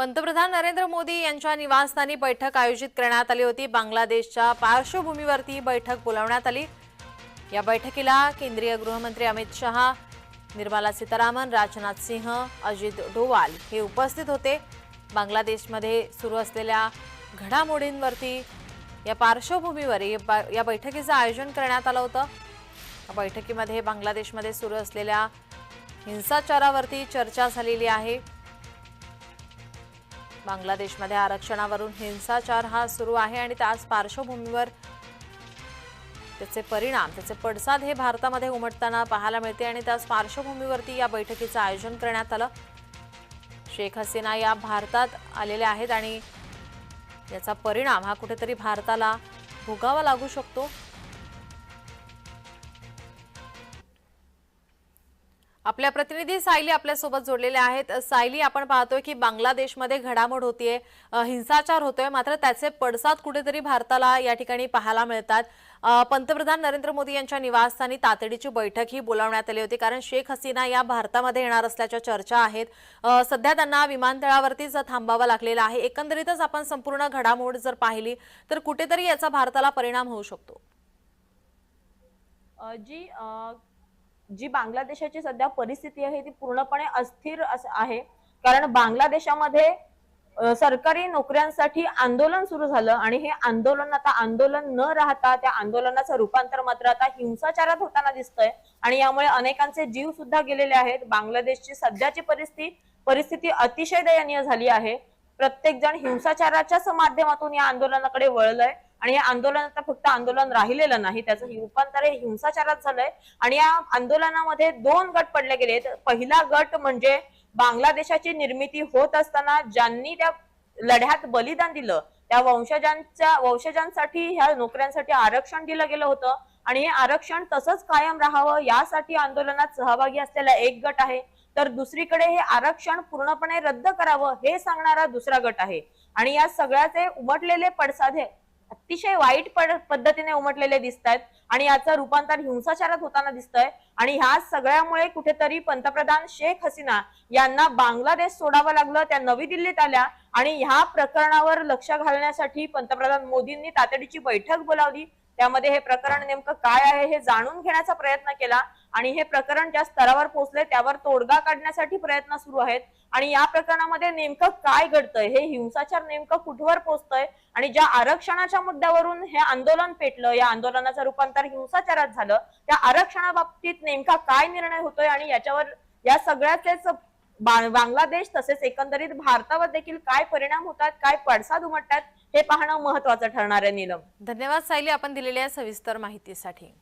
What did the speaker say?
पंतप्रधान नरेंद्र मोदी यांच्या निवासस्थानी बैठक आयोजित करण्यात आली होती. बांगलादेशच्या पार्श्वभूमीवरती ही बैठक बोलावण्यात आली. या बैठकीला केंद्रीय गृहमंत्री अमित शहा निर्मला सीतारामन राजनाथ सिंह अजित डोवाल हे उपस्थित होते. बांगलादेशमध्ये सुरू असलेल्या घडामोडींवरती या पार्श्वभूमीवर या या बैठकीचं आयोजन करण्यात आलं होतं. या बैठकीमध्ये बांगलादेशमध्ये सुरू असलेल्या हिंसाचारावरती चर्चा झालेली आहे. बांगलादेशमध्ये आरक्षणावरून हिंसाचार हा सुरू आहे आणि त्याच पार्श्वभूमीवर त्याचे परिणाम त्याचे पडसाद हे भारतामध्ये उमटताना पाहायला मिळते आणि त्याच पार्श्वभूमीवरती या बैठकीचं आयोजन करण्यात आलं. शेख हसीना या भारतात आलेल्या आहेत आणि याचा परिणाम हा कुठेतरी भारताला भोगावा लागू शकतो. आपल्या प्रतिनिधी सायली आपल्यासोबत जोडलेल्या आहेत. सायली आपण पाहतोय की बांगलादेशमध्ये घडामोड होतीये हिंसाचार होतोय मात्र त्याचे पडसाद कुठेतरी भारताला या ठिकाणी पाहायला मिळतात. पंतप्रधान नरेंद्र मोदी यांच्या निवासस्थानी तातडीची बैठक ही बोलावण्यात आली होती कारण शेख हसीना या भारतामध्ये येणार असल्याच्या चर्चा आहेत. सध्या त्यांना विमानतळावरतीच थांबावं लागलेलं आहे. एकंदरीतच आपण संपूर्ण घडामोड जर पाहिली तर कुठेतरी याचा भारताला परिणाम होऊ शकतो. जी जी बांगलादेशाची सध्या परिस्थिती आहे ती पूर्णपणे अस्थिर अस- आहे. कारण बांगलादेशामध्ये सरकारी नोकऱ्यांसाठी आंदोलन सुरू झालं आणि हे आंदोलन आता आंदोलन न राहता त्या आंदोलनाचं रूपांतर मात्र आता हिंसाचारात होताना दिसतंय आणि यामुळे अनेकांचे जीव सुद्धा गेलेले आहेत. बांगलादेशची सध्याची परिस्थिती परिस्थिती अतिशय दयनीय झाली आहे. प्रत्येक जण हिंसाचाराच्याच माध्यमातून या आंदोलनाकडे वळलंय. आणि या आंदोलन आता फक्त आंदोलन राहिलेलं नाही त्याचं रूपांतर हे हिंसाचारात झालंय. आणि या आंदोलनामध्ये दोन गट पडले गेलेत. पहिला गट म्हणजे बांगलादेशाची निर्मिती होत असताना ज्यांनी त्या लढ्यात बलिदान दिलं त्या वंशजांच्या वंशजांसाठी ह्या नोकऱ्यांसाठी आरक्षण दिलं गेलं होतं. आणि हे आरक्षण तसंच कायम राहावं यासाठी आंदोलनात सहभागी असलेला एक गट आहे. तर दुसरीकडे हे आरक्षण पूर्णपणे रद्द करावं हे सांगणारा दुसरा गट आहे. आणि या सगळ्याचे उमटलेले पडसाद हे अतिशय वाईट पद्धतीने उमटलेले दिसत आहेत आणि याचं रूपांतर हिंसाचारात होताना दिसतंय. आणि ह्या सगळ्यामुळे कुठेतरी पंतप्रधान शेख हसीना यांना बांगलादेश सोडावं लागलं त्या नवी दिल्लीत आल्या आणि ह्या प्रकरणावर लक्ष घालण्यासाठी पंतप्रधान मोदींनी तातडीची बैठक बोलावली. त्यामध्ये हे प्रकरण नेमकं काय आहे हे जाणून घेण्याचा प्रयत्न केला आणि हे प्रकरण ज्या स्तरावर पोहोचले त्यावर तोडगा काढण्यासाठी प्रयत्न सुरू आहेत. आणि या प्रकरणामध्ये नेमकं काय घडतंय? हे हिंसाचार नेमकं कुठवर पोहोचतंय? आणि ज्या आरक्षणाच्या मुद्द्यावरून हे आंदोलन पेटलं या आंदोलनाचं रूपांतर हिंसाचारात झालं त्या आरक्षणाबाबतीत नेमका काय निर्णय होतोय? आणि याच्यावर या सगळ्याचेच बांगलादेश तसेच एकंदरीत भारतावर देखील काय परिणाम होतात काय पडसाद उमटतात हे पाहणं महत्वाचं ठरणार आहे नीलम. धन्यवाद सायली आपण दिलेल्या सविस्तर माहितीसाठी.